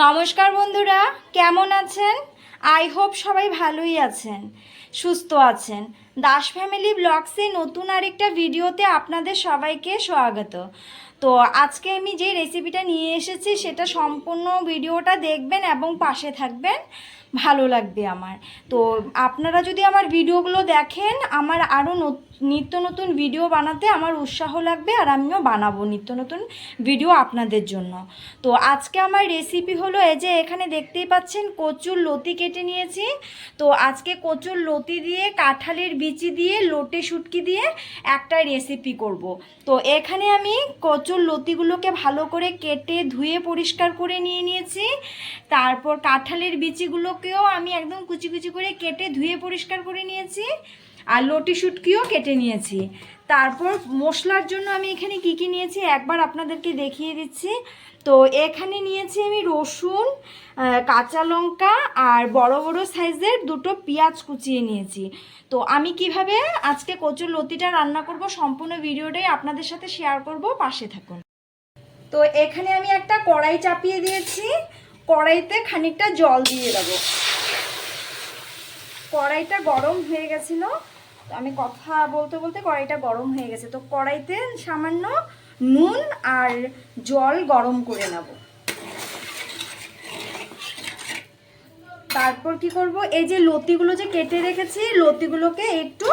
নমস্কার বন্ধুরা, কেমন আছেন? আই হোপ সবাই ভালোই আছেন, সুস্থ আছেন। দাস ফ্যামিলি ব্লগসে নতুন আরেকটা ভিডিওতে আপনাদের সবাইকে স্বাগত। তো আজকে আমি যে রেসিপিটা নিয়ে এসেছি, সেটা সম্পূর্ণ ভিডিওটা দেখবেন এবং পাশে থাকবেন। ভালো লাগবে আমার। তো আপনারা যদি আমার ভিডিওগুলো দেখেন, আমার আরও নিত্য নতুন ভিডিও বানাতে আমার উৎসাহ লাগবে আর আমিও বানাবো নিত্য নতুন ভিডিও আপনাদের জন্য। তো আজকে আমার রেসিপি হলো এই যে এখানে দেখতেই পাচ্ছেন কচুর লতি কেটে নিয়েছি। তো আজকে কচুর লতি দিয়ে, কাঁঠালের বিচি দিয়ে, লোটে শুটকি দিয়ে একটা রেসিপি করব। তো এখানে আমি কচুর লতিগুলোকে ভালো করে কেটে ধুয়ে পরিষ্কার করে নিয়ে নিয়েছি। তারপর কাঁঠালের বিচিগুলোকেও আমি একদম কুচি কুচি করে কেটে ধুয়ে পরিষ্কার করে নিয়েছি আর লটি শুটকিও কেটে নিয়েছি। তারপর মশলার জন্য আমি এখানে কি কি নিয়েছি একবার আপনাদেরকে দেখিয়ে দিচ্ছি। তো এখানে নিয়েছি আমি রসুন কাঁচা লঙ্কা আর বড় বড় সাইজের দুটো পেঁয়াজ কুচিয়ে নিয়েছি। তো আমি কীভাবে আজকে কচুর লতিটা রান্না করব সম্পূর্ণ ভিডিওটাই আপনাদের সাথে শেয়ার করব, পাশে থাকুন। তো এখানে আমি একটা কড়াই চাপিয়ে দিয়েছি। কড়াইতে খানিকটা জল দিয়ে দেবো। কড়াইটা গরম হয়ে গেছিল। আমি কথা বলতে বলতে কড়াইটা গরম হয়ে গেছে। তো কড়াইতে সামান্য নুন আর জল গরম করে নেব। তারপর কি করব? এই যে লতিগুলো যে কেটে রেখেছি, লতিগুলোকে একটু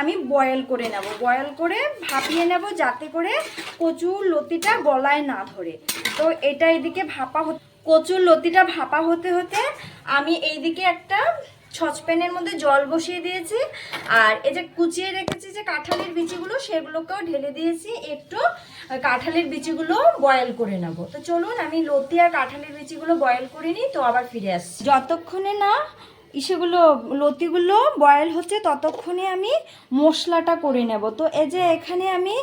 আমি বয়েল করে নেব। বয়েল করে ভাপিয়ে নেব যাতে করে কচুর লতিটা গলায় না ধরে। তো এটা এদিকে ভাপা হতে কচুর লতিটা ভাপা হতে হতে আমি এইদিকে একটা সসপ্যানের মধ্যে জল বসিয়ে দিয়েছি। আর এই যে কুচিয়ে রেখেছি যে কাঁঠালের বিচিগুলো, সেগুলোকেও ঢেলে দিয়েছি। একটু কাঁঠালের বিচিগুলো বয়েল করে নেব। তো চলুন, আমি লতি আর কাঁঠালের বিচিগুলো বয়েল করে নিই, তো আবার ফিরে আসছি। যতক্ষণে না ইসেগুলো, লতিগুলো বয়েল হচ্ছে, ততক্ষণে আমি মশলাটা করে নেব। তো এই যে এখানে আমি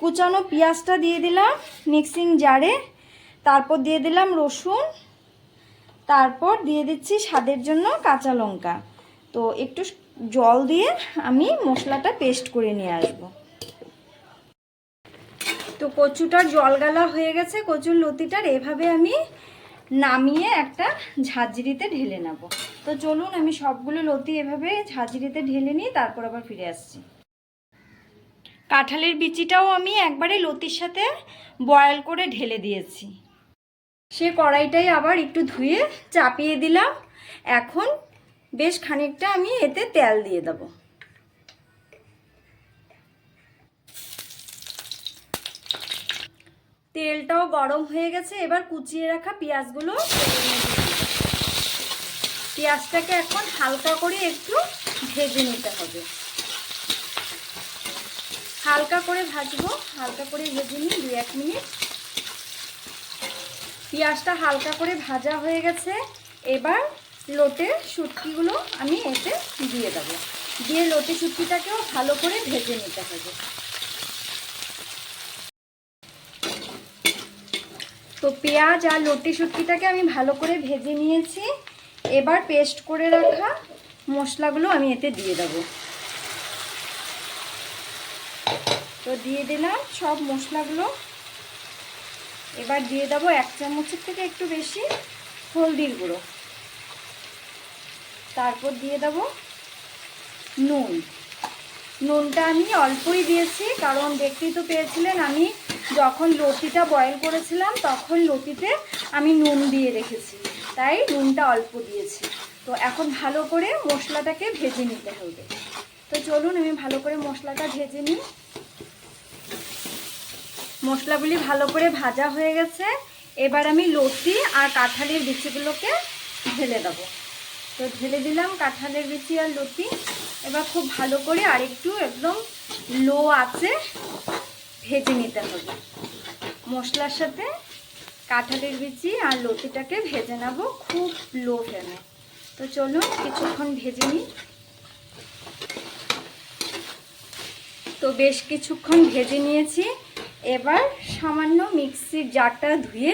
কুচানো পেঁয়াজটা দিয়ে দিলাম মিক্সিং জারে তারপর দিয়ে দিলাম রসুন, তারপর দিয়ে দিচ্ছি স্বাদের জন্য কাঁচা লঙ্কা। তো একটু জল দিয়ে আমি মশলাটা পেস্ট করে নিয়ে আসব। তো কচুটার জল গালা হয়ে গেছে, কচুর লতিটার এভাবে আমি নামিয়ে একটা ঝাঁঝরিতে ঢেলে নেব। তো চলুন আমি সবগুলো লতি এভাবে ঝাঁঝরিতে ঢেলে নিই তারপর আবার ফিরে আসছি। কাঁঠালের বিচিটাও আমি একবারে লতির সাথে বয়েল করে ঢেলে দিয়েছি। সে কড়াইটাই আবার একটু ধুয়ে চাপিয়ে দিলাম। এখন বেশ খানিকটা আমি এতে তেল দিয়ে দেব। তেলটাও গরম হয়ে গেছে, এবার কুচিয়ে রাখা পেঁয়াজগুলো। পেঁয়াজটাকে এখন হালকা করে একটু ভেজে নিতে হবে। হালকা করে ভাজবো, হালকা করে ভেজে নিই দু এক মিনিট পেঁয়াজটা হালকা করে ভাজা হয়ে গেছে। এবার লোটে শুটকিগুলো আমি এতে দিয়ে দেবো। দিয়ে লোটে শুটকিটাকেও ভালো করে ভেজে নিতে হবে। তো পেঁয়াজ আর লটি শুটকিটাকে আমি ভালো করে ভেজে নিয়েছি। এবার পেস্ট করে রাখা মশলাগুলো আমি এতে দিয়ে দেবো। তো দিয়ে দিলাম সব মশলাগুলো। এবার দিয়ে দেবো এক চামচের থেকে একটু বেশি হলদির গুঁড়ো। তারপর দিয়ে দেবো নুন। নুনটা আমি অল্পই দিয়েছি, কারণ দেখতেই তো পেয়েছিলেন আমি যখন লতিটা বয়েল করেছিলাম তখন লতিতে আমি নুন দিয়ে রেখেছি, তাই নুনটা অল্প দিয়েছি। তো এখন ভালো করে মশলাটাকে ভেজে নিতে হবে। তো চলুন আমি ভালো করে মশলাটা ভেজে নিই। মশলাগুলি ভালো করে ভাজা হয়ে গেছে। এবার আমি লতি আর কাঁঠালের বিচিগুলোকে ঢেলে দেবো। তো ঢেলে দিলাম কাঁঠালের বিচি আর লতি এবার খুব ভালো করে আরেকটু একদম লো আছে ভেজে নিতে হবে। মশলার সাথে কাঁঠালের বিচি আর লতিটাকে ভেজে নেব খুব লো ফ্লেমে। তো চলুন কিছুক্ষণ ভেজে নিই। তো বেশ কিছুক্ষণ ভেজে নিয়েছি। এবার সামান্য মিক্সির জারটা ধুয়ে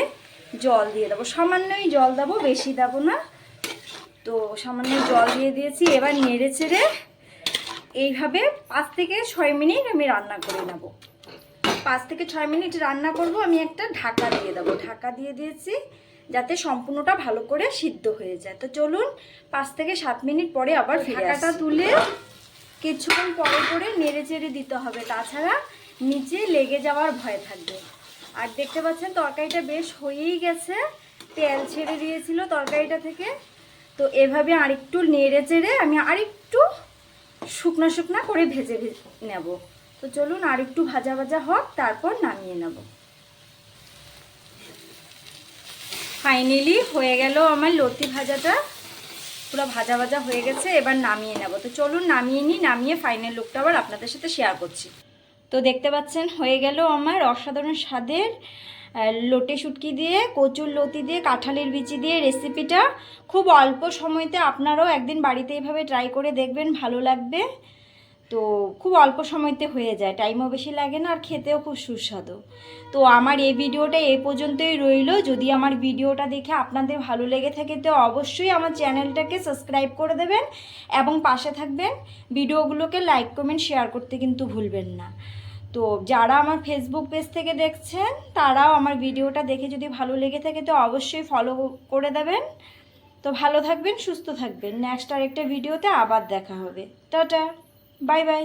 জল দিয়ে দেবো। সামান্যই জল দেবো বেশি দেবো না। তো সামান্য জল দিয়ে দিয়েছি এবার নেড়ে চেড়ে এইভাবে পাঁচ থেকে ছয় মিনিট আমি রান্না করে নেব। পাঁচ থেকে ছয় মিনিট রান্না করব আমি একটা ঢাকা দিয়ে দেবো। ঢাকা দিয়ে দিয়েছি যাতে সম্পূর্ণটা ভালো করে সিদ্ধ হয়ে যায়। তো চলুন পাঁচ থেকে সাত মিনিট পরে আবার ঢাকাটা তুলে কিছুক্ষণ পরে পরে নেড়ে চেড়ে দিতে হবে। তাছাড়া নিচে লেগে যাওয়ার ভয় থাকবে। আর দেখতে পাচ্ছেন, তরকারিটা বেশ হয়েই গেছে। তেল ছেড়ে দিয়েছিল তরকারিটা থেকে। তো এভাবে আরেকটু নেড়ে চেড়ে আমি আরেকটু শুকনো শুকনা করে ভেজে ভেজে নেব। তো চলুন আরেকটু ভাজা ভাজা হোক, তারপর নামিয়ে নেব। ফাইনালি হয়ে গেল আমার লতি ভাজাটা। পুরো ভাজা ভাজা হয়ে গেছে, এবার নামিয়ে নেব। তো চলুন নামিয়ে নিই, নামিয়ে ফাইনাল লুকটা আবার আপনাদের সাথে শেয়ার করছি। তো দেখতে পাচ্ছেন, হয়ে গেল আমার অসাধারণ স্বাদের লোটে শুটকি দিয়ে, কচুর লতি দিয়ে, কাঁঠালের বিচি দিয়ে রেসিপিটা খুব অল্প সময়তে আপনারাও একদিন বাড়িতে এইভাবে ট্রাই করে দেখবেন, ভালো লাগবে। তো খুব অল্প সময়তে হয়ে যায় টাইমও বেশি লাগে না আর খেতেও খুব সুস্বাদু। তো আমার এই ভিডিওটা এ পর্যন্তই রইল, যদি আমার ভিডিওটা দেখে আপনাদের ভালো লেগে থাকে তো অবশ্যই আমার চ্যানেলটাকে সাবস্ক্রাইব করে দেবেন এবং পাশে থাকবেন। ভিডিওগুলোকে লাইক কমেন্ট শেয়ার করতে কিন্তু ভুলবেন না। তো যারা আমার ফেসবুক পেজ থেকে দেখছেন, তারাও আমার ভিডিওটা দেখে যদি ভালো লেগে থাকে তো অবশ্যই ফলো করে দেবেন। তো ভালো থাকবেন, সুস্থ থাকবেন। নেক্সট আরেকটা ভিডিওতে আবার দেখা হবে। টাটা! Bye bye